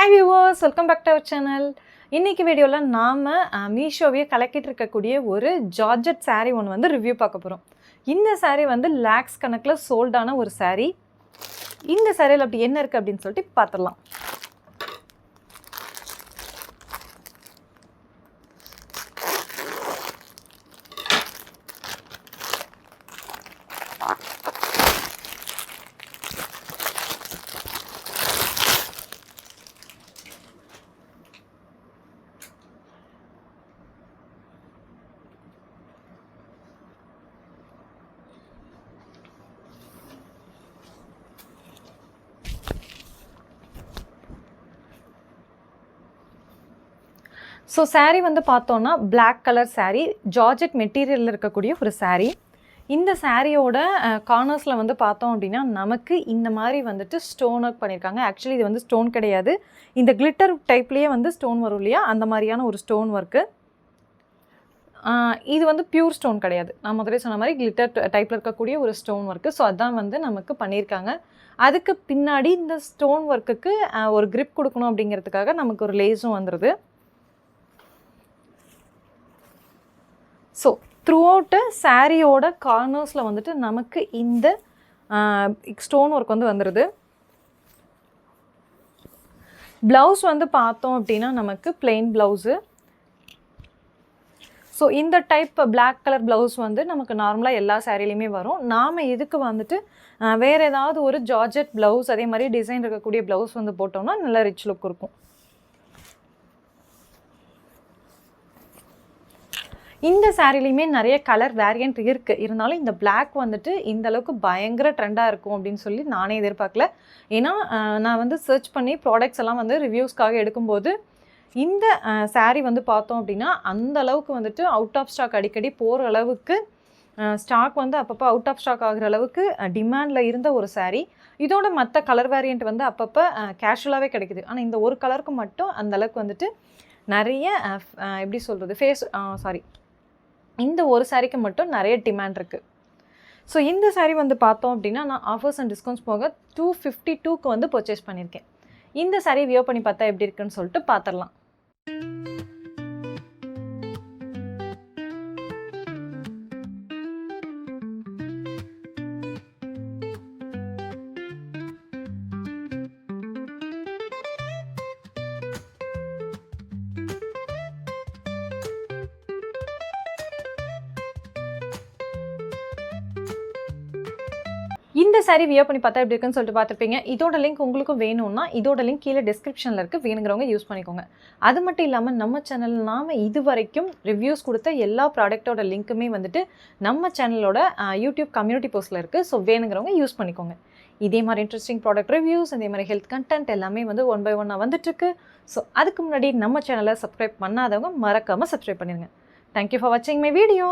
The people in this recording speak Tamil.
Hi viewers welcome back to our channel இன்றைக்கி வீடியோவில் நாம் மீஷோவையே கலக்கிட்டு இருக்கக்கூடிய ஒரு ஜார்ஜட் சாரீ ஒன்று வந்து ரிவ்யூ பார்க்க போகிறோம் இந்த சாரீ வந்து லேக்ஸ் கணக்கில் சோல்டான ஒரு சாரீ இந்த சாரியில் அப்படி என்ன இருக்குது அப்படின்னு சொல்லிட்டு பார்த்துடலாம். ஸோ சாரீ வந்து பார்த்தோன்னா பிளாக் கலர் சாரீ ஜார்ஜெட் மெட்டீரியலில் இருக்கக்கூடிய ஒரு சாரீ இந்த சாரியோட கார்னர்ஸில் வந்து பார்த்தோம் அப்படின்னா நமக்கு இந்த மாதிரி வந்துட்டு ஸ்டோன் ஒர்க் பண்ணியிருக்காங்க ஆக்சுவலி இது வந்து ஸ்டோன் கிடையாது. இந்த கிளிட்டர் டைப்லேயே வந்து ஸ்டோன் வரும் இல்லையா? அந்த மாதிரியான ஒரு ஸ்டோன் ஒர்க்கு இது வந்து பியூர் ஸ்டோன் கிடையாது. நான் முதலே சொன்ன மாதிரி கிளிட்டர் டைப்பில் இருக்கக்கூடிய ஒரு ஸ்டோன் ஒர்க்கு ஸோ அதான் வந்து நமக்கு பண்ணியிருக்காங்க. அதுக்கு பின்னாடி இந்த ஸ்டோன் ஒர்க்குக்கு ஒரு கிரிப் கொடுக்கணும் அப்படிங்கிறதுக்காக நமக்கு ஒரு லேஸும் வந்துடுது ஸோ த்ரூ அவுட்டு சாரியோட கார்னர்ஸில் வந்துட்டு நமக்கு இந்த ஸ்டோன் ஒர்க் வந்து வந்துடுது ப்ளவுஸ் வந்து பார்த்தோம் அப்படின்னா நமக்கு பிளெயின் ப்ளவுஸு ஸோ இந்த டைப் பிளாக் கலர் ப்ளவுஸ் வந்து நமக்கு நார்மலாக எல்லா சேரீலையுமே வரும். நாம் இதுக்கு வந்துட்டு வேறு ஏதாவது ஒரு ஜார்ஜெட் ப்ளவுஸ் அதே மாதிரி டிசைன் இருக்கக்கூடிய ப்ளவுஸ் வந்து போட்டோம்னா நல்ல ரிச் லுக் இருக்கும். இந்த சாரிலையுமே நிறைய கலர் வேரியண்ட் இருக்குது இருந்தாலும் இந்த பிளாக் வந்துட்டு இந்த அளவுக்கு பயங்கர ட்ரெண்டாக இருக்கும் அப்படின்னு சொல்லி நானே எதிர்பார்க்கல. ஏன்னா நான் வந்து சர்ச் பண்ணி ப்ராடக்ட்ஸ் எல்லாம் வந்து ரிவ்யூஸ்க்காக எடுக்கும்போது இந்த saree வந்து பார்த்தோம் அப்படின்னா அந்த அளவுக்கு வந்துட்டு அவுட் ஆஃப் ஸ்டாக் அடிக்கடி போகிற அளவுக்கு ஸ்டாக் வந்து அப்பப்போ அவுட் ஆஃப் ஸ்டாக் ஆகுற அளவுக்கு டிமாண்டில் இருந்த ஒரு saree. இதோட மற்ற கலர் வேரியண்ட் வந்து அப்பப்போ கேஷுவலாகவே கிடைக்குது. ஆனால் இந்த ஒரு கலருக்கு மட்டும் அந்த அளவுக்கு வந்துட்டு நிறைய எப்படி சொல்கிறது ஃபேஸ் சாரி இந்த ஒரு சாரிக்கு மட்டும் நிறைய டிமாண்ட் இருக்குது ஸோ இந்த saree வந்து பார்த்தோம் அப்படின்னா நான் ஆஃபர்ஸ் அண்ட் டிஸ்கவுண்ட்ஸ் போக டூ ஃபிஃப்டி டூக்கு வந்து பர்ச்சேஸ் பண்ணியிருக்கேன். இந்த saree வியோ பண்ணி பார்த்தா எப்படி இருக்குன்னு சொல்லிட்டு பார்த்துடலாம். இந்த saree வியோ பண்ணி பார்த்தா எப்படி இருக்குன்னு சொல்லிட்டு பார்த்துருப்பீங்க. இதோட லிங்க் உங்களுக்கும் வேணும்னா இதோட லிங்க் கீழே டிஸ்கிரிப்ஷனில் இருக்குது வேணுங்கிறவங்க யூஸ் பண்ணிக்கோங்க. அது மட்டும் இல்லாமல் நம்ம சேனல் நாம் இது வரைக்கும் ரிவ்யூஸ் கொடுத்த எல்லா ப்ராடக்ட்டோட லிங்க்குமே வந்துட்டு நம்ம சேனலோட யூடியூப் கம்யூனிட்டி போஸ்ட்டில் இருக்குது ஸோ வேணுங்கிறவங்க யூஸ் பண்ணிக்கோங்க. இதே மாதிரி இன்ட்ரெஸ்டிங் ப்ராடக்ட் ரிவ்யூஸ் இதே மாதிரி ஹெல்த் கண்டென்ட் எல்லாமே வந்து ஒன் பை ஒன்னாக வந்துட்டுருக்கு. ஸோ அதுக்கு முன்னாடி நம்ம சேனலை சப்ஸ்கிரைப் பண்ணாதவங்க மறக்காமல் சப்ஸ்கிரைப் பண்ணிடுங்க தேங்க்யூ ஃபார் வாட்சிங் மை வீடியோ